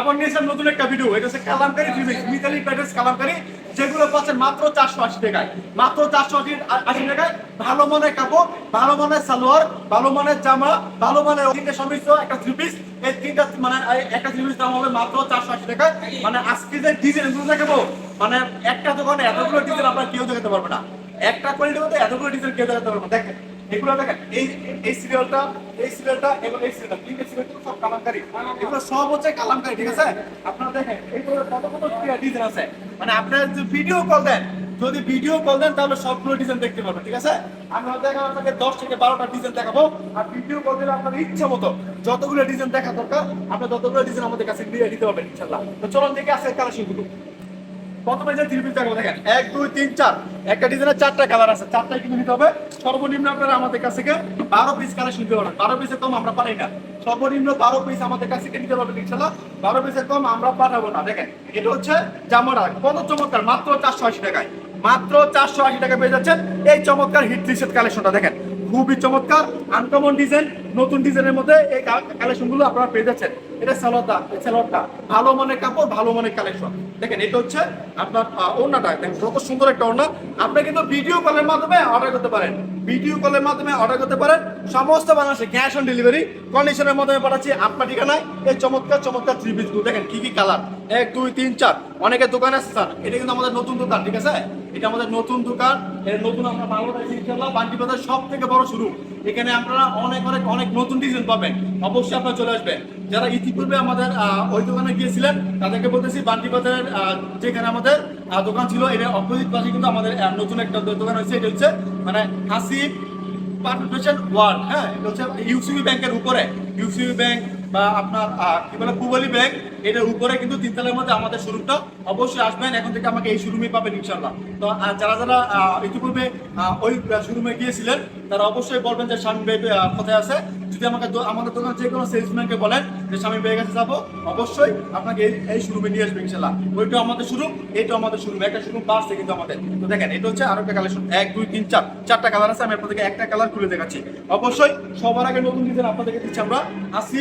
আবার নিয়েছেন নতুন একটা ভিডিও এটা হচ্ছে পিস মিতালি যেগুলো পাচ্ছেন মাত্র চারশো আশি টাকায়। মাত্র চারশো আশি আশি টাকায় ভালো মানের কাপড়, ভালো মানের সালোয়ার, ভালো মানের জামা, ভালো মানের একটা থ্রি পিস এই তিনটা মানে একটা থ্রি পিস দাম হবে মাত্র চারশো আশি টাকায়। মানে আজকে যে ডিজাইনগুলো দেখাবো মানে একটা দোকানে এতগুলো ডিজাইন আপনার কেউ দেখাতে পারবে না। একটা কোয়ালিটির মধ্যে এতগুলো ডিজাইন কেউ দেখাতে পারবে দেখেন এগুলো দেখেন, এই এই সিরিয়ালটা এই সিরিয়ালটা এবং এই সিরিয়ালটা তিনটে সিরিয়াল সব কালামকারি। এগুলো সব হচ্ছে কালামকারি, ঠিক আছে? আপনারা দেখেন এইগুলো কত কত ডিজাইন আছে। মানে আপনারা যদি ভিডিও কল দেন, যদি ভিডিও কল দেন, তাহলে সবগুলো ডিজাইন দেখতে পারবেন, ঠিক আছে? আমি হয়তো এখন আপনাকে দশ থেকে বারোটা ডিজাইন দেখাবো, আর ভিডিও কল দিলে আপনার ইচ্ছা মতো যতগুলো ডিজাইন দেখা দরকার, আপনি ততগুলো ডিজাইন আমাদের কাছে দিয়ে দিতে পারবেন ইনশাল্লাহ তো চলুন দেখে আসে কালেকশন প্রথমে যে থ্রি পিস দেখেন এক, দুই, তিন, চার। একটা ডিজাইনের চারটা কালার আছে। চারটাই কিন্তু নিতে হবে। সর্বনিম্ন আপনারা আমাদের কাছ থেকে বারো পিস কালেকশন নিতে পারবেন। বারো পিসের কম আমরা পাই না। সর্বনিম্ন বারো পিস আমাদের কাছ থেকে নিতে পারবেন ইনশাল্লাহ বারো পিসের কম আমরা পাঠাবো না। দেখেন, এটা হচ্ছে জামাটা। কত চমৎকার! মাত্র চারশো আশি টাকায়। মাত্র চারশো আশি টাকা পেয়ে যাচ্ছেন এই চমৎকার হিট টি শার্ট কালেকশনটা দেখেন, খুবই চমৎকার আনকমন ডিজাইন নতুন ডিজাইনের মধ্যে এই কালেকশনগুলো আপনারা পেয়ে যাচ্ছেন। এটা সালোয়ারটা সালোয়ারটা ভালো মানের কাপড়, ভালো মানের কালেকশন দেখেন, এটা হচ্ছে আপনার ওড়নাটা। দেখেন কত সুন্দর একটা ওড়না। আপনি কিন্তু ভিডিও কলের মাধ্যমে অর্ডার করতে পারেন। ভিডিও কলের মাধ্যমে অর্ডার করতে পারেন। সমস্ত বাংলাদেশে ক্যাশ অন ডেলিভারি কন্ডিশনের মাধ্যমে পাঠাচ্ছি আপনার ঠিকানায়। এই চমৎকার চমৎকার থ্রি পিসগুলো দেখেন, কি কি কালার এক, দুই, তিন, চার। অনেকের দোকান আছে স্যার এটা কিন্তু আমাদের নতুন দোকান, ঠিক আছে? এটা আমাদের নতুন দোকান, এর নতুন আমরা মাল উঠাইছি ইনশাআল্লাহ বান্টি বাজার সব থেকে বড় শুরু এখানে আপনারা অনেক অনেক অনেক নতুন ডিজাইন পাবেন। অবশ্যই আপনারা চলে আসবেন। যারা ইতিপূর্বে আমাদের ওই দোকানে গিয়েছিলেন, তাদেরকে বলতেছি বান্টি বাজারের যেখানে আমাদের দোকান ছিল, এটা অপোজিট পাশে কিন্তু আমাদের নতুন একটা দোকান হয়েছে। এটা হচ্ছে মানে হাসিব পারফেকশন ওয়ার্ল্ড। হ্যাঁ এটা হচ্ছে ইউসিবি ব্যাংকের উপরে। ইউসিবি ব্যাংক বা আপনার কি বলে পুবালি ব্যাংক এটার উপরে কিন্তু তিনতলার মধ্যে আমাদের শোরুমটা অবশ্যই আসবেন। এখন থেকে আমাকে এই শোরুমে পাবেন ইনশাল্লাহ তো যারা যারা ইতিপূর্বে ওই শোরুমে গিয়েছিলেন, তারা অবশ্যই বলবেন যে, স্বামী ভাই কোথায় আছে? যদি আমাকে আমাদের দোকান যে কোনো সেলসম্যানকে বলেন যে, স্বামী ভাইয়ের কাছে যাব। অবশ্যই আপনাকে এই এই শোরুমে নিয়ে আসবে ইনশাল্লাহ ওইটা আমাদের শোরুম এইটা আমাদের শোরুম, একটা শোরুম বাড়ছে কিন্তু আমাদের। তো দেখেন, এটা হচ্ছে আরও একটা কালেকশন। এক, দুই, তিন, চার, চারটা কালার আছে, আমি আপনাদেরকে একটা কালার খুলে দেখাচ্ছি। অবশ্যই সবার আগে নতুন ডিজাইন আপনাদেরকে দিচ্ছি আমরা। আসি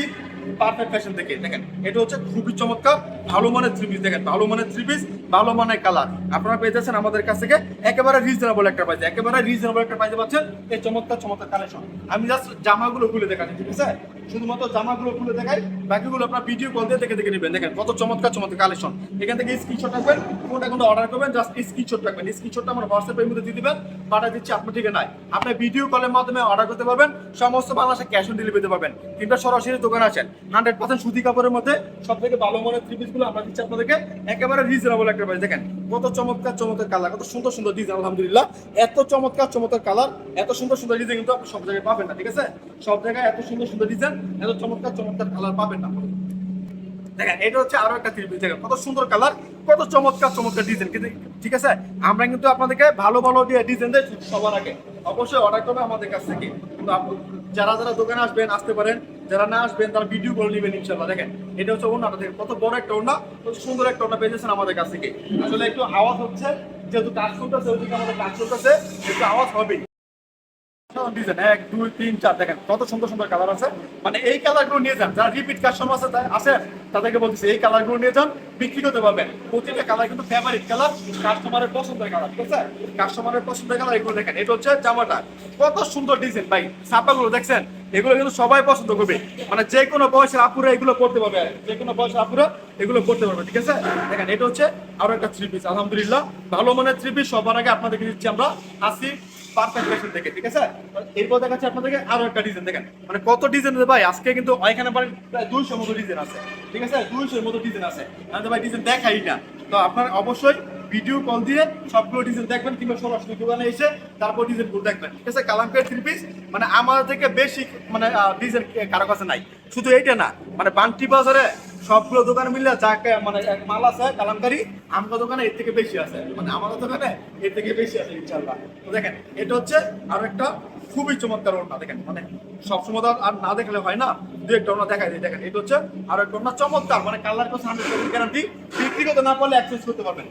পারফেক্ট ফ্যাশন থেকে। দেখেন, এটা হচ্ছে খুবই চমৎকার, ভালো মানের থ্রি পিস দেখেন, ভালো মানের থ্রি পিস ভালো মানের কালার আপনারা পেয়ে যাচ্ছেন আমাদের কাছ থেকে একেবারে রিজনেবল একটা প্রাইসে একেবারে রিজনেবল একটা প্রাইসে পাচ্ছেন এই চমৎকার চমৎকার কালেকশন আমি জাস্ট জামাগুলো খুলে দেখাচ্ছি, ঠিক আছে? শুধুমাত্র জামাগুলো খুলে দেখাই বাকিগুলো আপনার ভিডিও কল দিয়ে দেখে দেখে নেবেন। দেখেন কত চমৎকার চমৎকার কালেকশন এখান থেকে স্ক্রিনশট রাখবেন কোনটা কোনটা অর্ডার করবেন জাস্ট স্ক্রিনশট রাখবেন। স্ক্রিনশটটা আমার হোয়াটসঅ্যাপের মধ্যে দিয়ে দেবেন, পাঠিয়ে দিচ্ছি আপনার নাই আপনি ভিডিও কলের মাধ্যমে অর্ডার করতে পারবেন, সমস্ত বাংলাদেশে ক্যাশ অন ডেলিভারি দিতে পারবেন। কিংবা সরাসরি দোকানে আছেন হান্ড্রেড পার্সেন্ট সুতি কাপড়ের মধ্যে সব থেকে ভালো মনের থ্রি পিসগুলো আমরা দিচ্ছি আপনাদেরকে। একেবারে রিজনেবল একটা প্রাইস দেখেন কত চমৎকার চমৎকার কালার কত সুন্দর সুন্দর ডিজাইন আলহামদুলিল্লাহ। এত চমৎকার চমৎকার কালার এত সুন্দর সুন্দর ডিজাইন কিন্তু আপনি সব জায়গায় পাবেন না, ঠিক আছে? সব জায়গায় এত সুন্দর সুন্দর ডিজাইন এত চমৎকার চমৎকার কালার পাবেন না দেখেন, এটা হচ্ছে আরও একটা কত সুন্দর কালার কত চমৎকার চমৎকার ডিজাইন কিন্তু ঠিক আছে? আমরা কিন্তু আপনাদেরকে ভালো ভালো ডিজাইন দেয় সবার আগে। অবশ্যই অর্ডার করবে আমাদের কাছ থেকে। কিন্তু যারা যারা দোকানে আসবেন, আসতে পারেন। যারা না আসবেন, তারা ভিডিও করে নেবেন ইনশাল্লাহ দেখেন, এটা হচ্ছে ওনাটা দেখেন, কত বড় একটা ওনা কত সুন্দর একটা ওনা পেয়েছেন আমাদের কাছ থেকে। আসলে একটু আওয়াজ হচ্ছে, যেহেতু কাজ করতেছে ওইদিকে আমাদের কাজ করতেছে একটু আওয়াজ হবেই। ডিজাইন এক, দুই, তিন, চার, দেখেন কত সুন্দর সুন্দর কালার আছে। মানে এই কালারগুলো নিয়ে যান, যারা রিপিট কাস্টমার আছে আছে, তাদেরকে বলতেছি, এই কালারগুলো নিয়ে যান, বিক্রি করতে পারবেন। প্রতিটা কালার কিন্তু ফেভারিট কালার কাস্টমারের পছন্দের কালার কাস্টমারের পছন্দের কালার এগুলো দেখেন, এটা হচ্ছে জামাটা। কত সুন্দর ডিজাইন ভাই, ছাপাগুলো দেখছেন? এগুলো কিন্তু সবাই পছন্দ করবে। মানে যে কোনো বয়সের আপুরা এগুলো করতে পারবে। যে কোনো বয়সের আপুরা এগুলো করতে পারবে, ঠিক আছে? দেখেন, এটা হচ্ছে আরও একটা থ্রি পিস আলহামদুলিল্লাহ। ভালো মানের থ্রি পিস সবার আগে আপনাদেরকে দিচ্ছি আমরা। আসি মানে দেখাই না। তো আপনারা অবশ্যই ভিডিও কল দিয়ে সবগুলো ডিজাইন দেখবেন, কিংবা সরাসরি দোকানে এসে তারপর দেখবেন, ঠিক আছে? কালামকের থ্রি পিস মানে আমার থেকে বেশি মানে ডিজাইন কারও কাছে নাই। শুধু এইটা না মানে বান্টি বাজারে সবগুলো দোকান মিললে যা মানে এক মাল আছে, কালামকারি আমার দোকানে এর থেকে বেশি আছে। মানে আমাদের দোকানে এর থেকে বেশি আছে ইনশাল্লাহ তো দেখেন, এটা হচ্ছে আরও একটা খুবই চমৎকার ওড়না, দেখেন মানে সবসময় তো আর- না দেখলে হয় না। দু একটা ওড়না দেখাই দিই, দেখেন, এটা হচ্ছে আর একটা ওড়না চমৎকার মানে কালার কোস হান্ড্রেড গ্যারান্টি করতে না পারলে এক্সচেঞ্জ করতে পারবেন।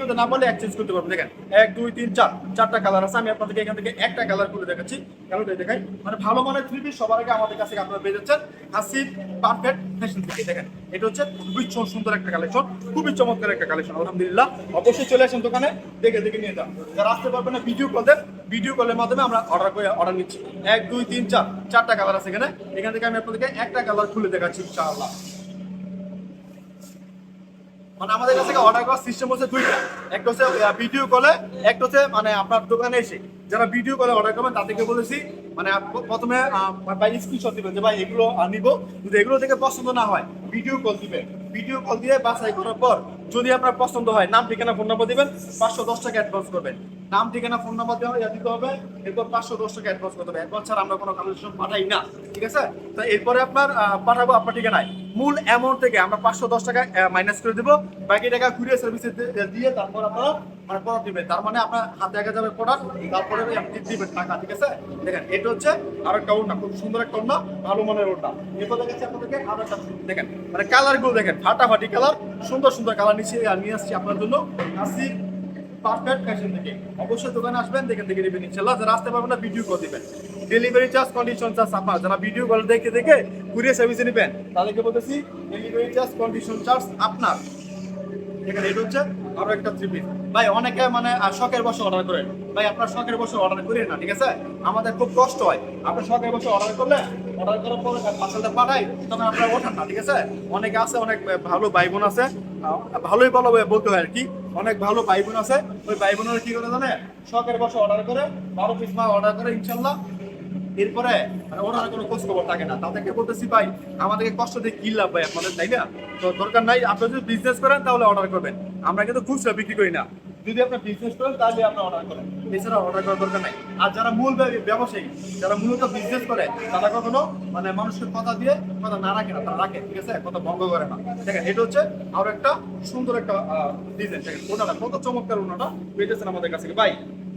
করতে না পারলে এক্সচেঞ্জ করতে পারবেন। দেখেন, এক, দুই, তিন, চার, চারটা কালার আছে। আমি আপনাদেরকে এখান থেকে একটা কালার করে দেখাচ্ছি। কালারটা দেখাই। মানে ভালো মানের থ্রি পিস সবার আগে আমাদের কাছে আপনারা পেয়ে যাচ্ছেন হাসিব পারফেক্ট ফ্যাশন থেকে। দেখেন, এটা হচ্ছে খুবই সুন্দর একটা কালেকশন খুবই চমৎকার একটা কালেকশন আলহামদুলিল্লাহ। অবশ্যই চলে আসেন দোকানে, দেখে দেখে নিয়ে যান। যারা আসতে পারবেন না ভিডিও কল দেন ভিডিও কলের মাধ্যমে আমরা অর্ডার করে অর্ডার নিচ্ছি। এক, দুই, তিন, চার, চারটা কালার আছে এখানে। এখান থেকে আমি আপনাদেরকে একটা কালার খুলে দেখাচ্ছি, ইনশাআল্লাহ। মানে আমাদের কাছে অর্ডার করার সিস্টেম হচ্ছে দুইটা। একটা হচ্ছে ভিডিও কলে একটা হচ্ছে মানে আপনার দোকানে এসে। যারা ভিডিও কলে অর্ডার করবেন, তাদেরকে বলেছি মানে প্রথমে ভাই স্ক্রিনশট দিবেন যে, ভাই, এগুলো আনিব নিবো। যদি এগুলো থেকে পছন্দ না হয় ভিডিও কল দিবেন। ভিডিও কল দিয়ে বাছাই করার পর যদি আপনার পছন্দ হয়, নাম, ঠিকানা ফোন নাম্বার দিবেন, পাঁচশো দশ টাকা অ্যাডভান্স করবেন। নাম, ঠিকানা, ফোন নাম্বার দেওয়া ইয়া দিতে হবে। এরপর পাঁচশো দশ টাকা অ্যাডভান্স করতে হবে। অ্যাডভান্স ছাড়া আমরা কোনো কালেকশন পাঠাই না, ঠিক আছে? তো এরপরে আপনার পাঠাবো আপনার ঠিকানায়। মূল অ্যামাউন্ট থেকে আমরা পাঁচশো দশ টাকা মাইনাস করে দেবো। বাকি টাকা কুরিয়ার সার্ভিসে দিয়ে তারপর আপনারা মানে প্রোডাক্ট দিবেন তার মানে আপনার হাতে আগে যাবে প্রোডাক্ট তারপরে আপনি দিবেন টাকা, ঠিক আছে? দেখেন, এটা হচ্ছে আর একটা ওড়না, খুব সুন্দর একটা ওড়না, ভালো মানের ওটা এরপর দেখাচ্ছি আপনাদেরকে আরও একটা দেখেন মানে কালারগুলো দেখেন, ফাটাফাটি কালার সুন্দর সুন্দর কালার নিচে নিয়ে আসছি আপনার জন্য। আসছি পারফেক্ট ফ্যাশন থেকে। অবশ্যই দোকানে আসবেন, দেখে দেখে নেবেন। ইনশাল্লাহ যারা আসতে পারবেন না ভিডিও কল দিবেন। ডেলিভারি চার্জ কন্ডিশন চার্জ আপনার যারা ভিডিও কল দেখে দেখে কুরিয়ার সার্ভিসে নেবেন, তাদেরকে বলতেছি ডেলিভারি চার্জ কন্ডিশন চার্জ আপনার। এখানে এটা হচ্ছে আরও একটা থ্রি পিস ভাই, অনেকে মানে শখের বসে অর্ডার করেন ভাই, আপনার শখের বসে অর্ডার করেন না, ঠিক আছে? আমাদের খুব কষ্ট হয়। আপনার শখের বসে অর্ডার করলে অর্ডার করার পর পার্সেলটা পাঠাই, তখন আপনারা ওঠান না, ঠিক আছে? অনেকে আছে, অনেক ভালো ভাই বোন আছে। ভালোই ভালো বলতে হয় আর কি। অনেক ভালো ভাই বোন আছে। ওই ভাই বোনের কি করে জানে? শখের বসে অর্ডার করে, বারো পিস মাল অর্ডার করে ইনশাল্লাহ এরপরে মানে ওরা আর কোনো খোঁজ খবর থাকে না। তাদেরকে বলতেছি, ভাই, আমাদেরকে কষ্ট দিয়ে কি লাভ ভাই আপনাদের, তাই না? তো দরকার নাই, আপনি যদি বিজনেস করেন তাহলে অর্ডার করবেন। আমরা কিন্তু খুচরা বিক্রি করি না। যদি আপনার বিজনেস করেন, তাহলে আপনি অর্ডার করেন। এছাড়া অর্ডার করার দরকার নাই। আর যারা মূল ব্যবসায়ী, যারা মূলত বিজনেস করে, তারা কখনো মানে মানুষের কথা দিয়ে কথা না রাখে না, তারা রাখে, ঠিক আছে? কথা ভঙ্গ করে না। দেখেন, এটা হচ্ছে আরও একটা সুন্দর একটা ডিজাইন দেখেন, ওনাটা কত চমৎকার ওনাটা পেয়েছেন আমাদের কাছে ভাই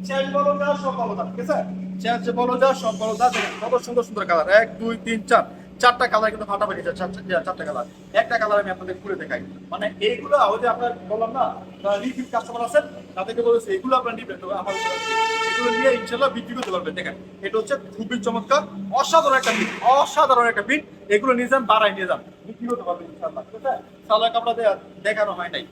শেষ বলো যা সব বলো ঠিক আছে? বলো যা সব বলো যা কত সুন্দর সুন্দর কালার এক, দুই, তিন, চার। চারটা কালার কিন্তু ফাটাফাটি চার- চার- চার- চারটা কালার একটা কালার আমি আপনাদের খুলে দেখাই। মানে এইগুলো আপনার বললাম না রিপিট কাস্টমার আছেন, তাদেরকে বলেছে এগুলো আপনার নিবেন। আমার এগুলো নিয়ে ইনশাল্লাহ বিক্রি করতে পারবেন। দেখেন, এটা হচ্ছে খুবই চমৎকার, অসাধারণ একটা পিন অসাধারণ একটা পিন এগুলো নিয়ে যান বাড়াই নিয়ে যান। বিক্রি করতে পারবেন ইনশাল্লাহ ঠিক আছে? সালোয়ার কাপড়া দেখানো হয় নাই।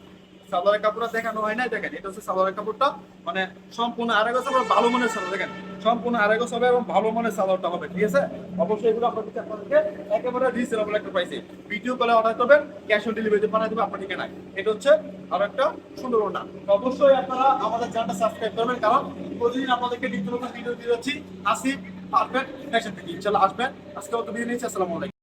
সালোয়ারের কাপড়টা দেখানো হয় নাই, দেখেন, এটা হচ্ছে সালোয়ারের কাপড়টা। মানে সম্পূর্ণ গজ ভালো মানের সালোয়ার দেখেন। সম্পূর্ণ আড়াই গোছ হবে এবং ভালো মানের সালোয়ারটা হবে, ঠিক আছে? অবশ্যই এগুলো আপনার কাছে আপনাদেরকে একেবারে রিজনেবল একটা প্রাইসে ভিডিও কলে অর্ডার করবেন ক্যাশ অন ডেলিভারিতে পাঠিয়ে দেবে আপনার ঠিকানায়। এটা হচ্ছে আরও একটা সুন্দর না অবশ্যই আপনারা আমাদের চ্যানেলটা সাবস্ক্রাইব করবেন, কারণ প্রতিদিন আপনাদেরকে নিত্য নতুন ভিডিও দিয়ে যাচ্ছি। আসিফ পারফেক্ট ফ্যাশন থেকে ইনশাল্লাহ আসবেন। আজকে অত বিয়ে নিচ্ছি, আসসালামু আলাইকুম।